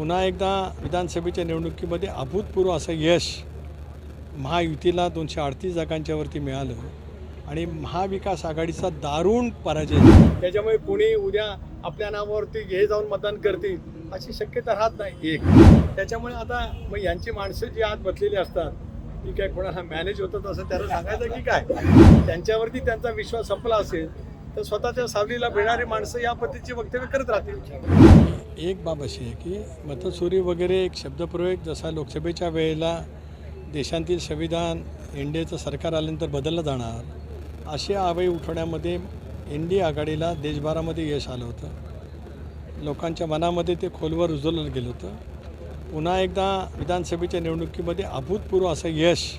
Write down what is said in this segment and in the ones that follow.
पुन्हा एकदा विधानसभेच्या निवडणुकीमध्ये अभूतपूर्व असं यश महायुतीला दोनशे अडतीस जागांच्यावरती मिळालं आणि महाविकास आघाडीचा दारुण पराजय त्याच्यामुळे कोणी उद्या आपल्या नावावरती घे जाऊन मतदान करतील अशी शक्यता राहत नाही. एक. त्याच्यामुळे आता मग यांची माणसं जी आत बसलेली असतात ती काय कोणाला मॅनेज होतात असं त्याला सांगायचं की काय? त्यांच्यावरती त्यांचा विश्वास संपला असेल तर स्वतःच्या सावलीला भिणारी माणसं या पद्धतीची वक्तव्य करत राहतील. एक बाब अशी आहे की मतचोरी वगैरे एक शब्दप्रयोग जसा लोकसभेच्या वेळेला देशांतील संविधान एन डी एचं सरकार आल्यानंतर बदललं जाणार असे आवई उठवण्यामध्ये एन डी आघाडीला देशभरामध्ये यश आलं होतं. लोकांच्या मनामध्ये ते खोलवर रुजवलं गेलं होतं. पुन्हा एकदा विधानसभेच्या निवडणुकीमध्ये अभूतपूर्व असं यश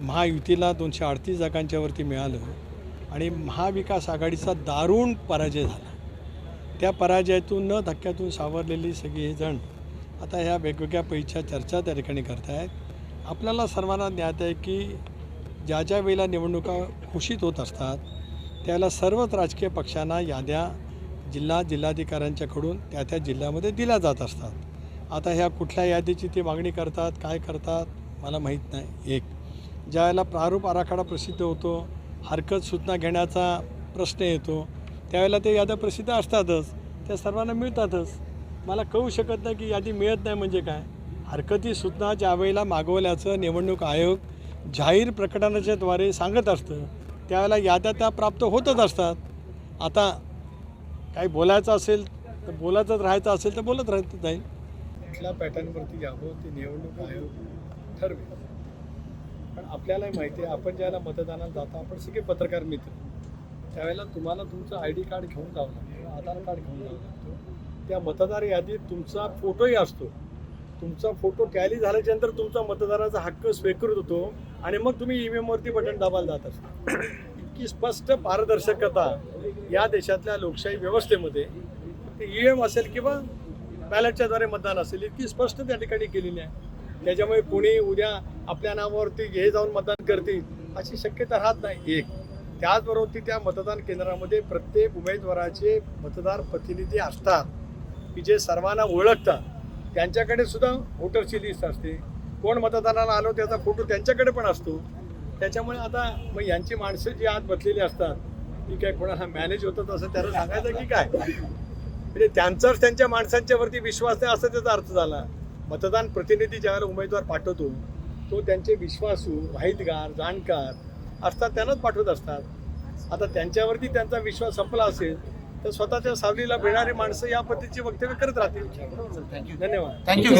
महायुतीला दोनशे अडतीस जागांच्यावरती मिळालं. आणि महाविकास आघाडीचा दारुण पराजय झाला. त्या पराजयातून न धक्क्यातून सावरलेली सगळी हे जण आता ह्या वेगवेगळ्या पैच्या चर्चा त्या ठिकाणी करत आहेत आपल्याला सर्वांना ज्ञात आहे की ज्या ज्या वेळेला निवडणुका घोषित होत असतात त्यावेळेला सर्वच राजकीय पक्षांना याद्या जिल्हा जिल्हाधिकाऱ्यांच्याकडून त्या त्या जिल्ह्यामध्ये दिल्या जात असतात. आता ह्या कुठल्या यादीची ते मागणी करतात काय करतात मला माहीत नाही. एक ज्या वेळेला प्रारूप आराखडा प्रसिद्ध होतो हरकत सूचना घेण्याचा प्रश्न येतो. त्यावेळेला ते याद्या प्रसिद्ध असतातच. त्या सर्वांना मिळतातच. मला कळू शकत नाही की यादी मिळत नाही म्हणजे काय? हरकती सूचना ज्या वेळेला मागवल्याचं निवडणूक आयोग जाहीर प्रकटनाच्याद्वारे सांगत असतं त्यावेळेला याद्या त्या प्राप्त होतच असतात. आता काही बोलायचं असेल तर बोलायचंच राहायचं असेल तर बोलत राहत जाईल कुठल्या पॅटर्नवरती यावं ते निवडणूक आयोग ठरवेल? आपल्यालाही माहिती आहे आपण ज्याला मतदानाला जातो आपण सगळे पत्रकार मित्र. त्यावेळेला तुम्हाला तुमचं आय डी कार्ड घेऊन जावं लागतं आधार कार्ड घेऊन जावं लागतं. त्या मतदार यादीत तुमचा फोटोही असतो. तुमचा फोटो टॅली झाल्याच्यानंतर तुमचा मतदाराचा हक्क स्वीकृत होतो आणि मग तुम्ही ई व्ही एमवरती बटन दाबायला जात असता. इतकी स्पष्ट पारदर्शकता या देशातल्या लोकशाही व्यवस्थेमध्ये ते ई एम असेल किंवा बॅलेटच्याद्वारे मतदान असेल इतकी स्पष्ट त्या ठिकाणी केलेली आहे. त्याच्यामुळे कोणी उद्या आपल्या नावावरती हे जाऊन मतदान करतील अशी शक्यता राहत नाही. एक त्याचबरोबर ती त्या मतदान केंद्रामध्ये प्रत्येक उमेदवाराचे मतदार प्रतिनिधी असतात की जे सर्वांना ओळखतात. त्यांच्याकडे सुद्धा व्होटरची लिस्ट असते. कोण मतदानाला आलो त्याचा फोटो त्यांच्याकडे पण असतो. त्याच्यामुळे आता मग यांची माणसं जी आत बसलेली असतात ती काय कोणाला मॅनेज होतं असं त्याला सांगायचं की काय? म्हणजे त्यांचाच त्यांच्या माणसांच्यावरती विश्वास नाही असा त्याचा अर्थ झाला. मतदान प्रतिनिधी ज्यावेळेला उमेदवार पाठवतो तो त्यांचे विश्वासू माहितगार जाणकार असतात त्यांनाच पाठवत असतात. आता त्यांच्यावरती त्यांचा विश्वास संपला असेल तर स्वतःच्या सावलीला भिणारी माणसं या पद्धतीची वक्तव्य करत राहतील. धन्यवाद. थँक्यू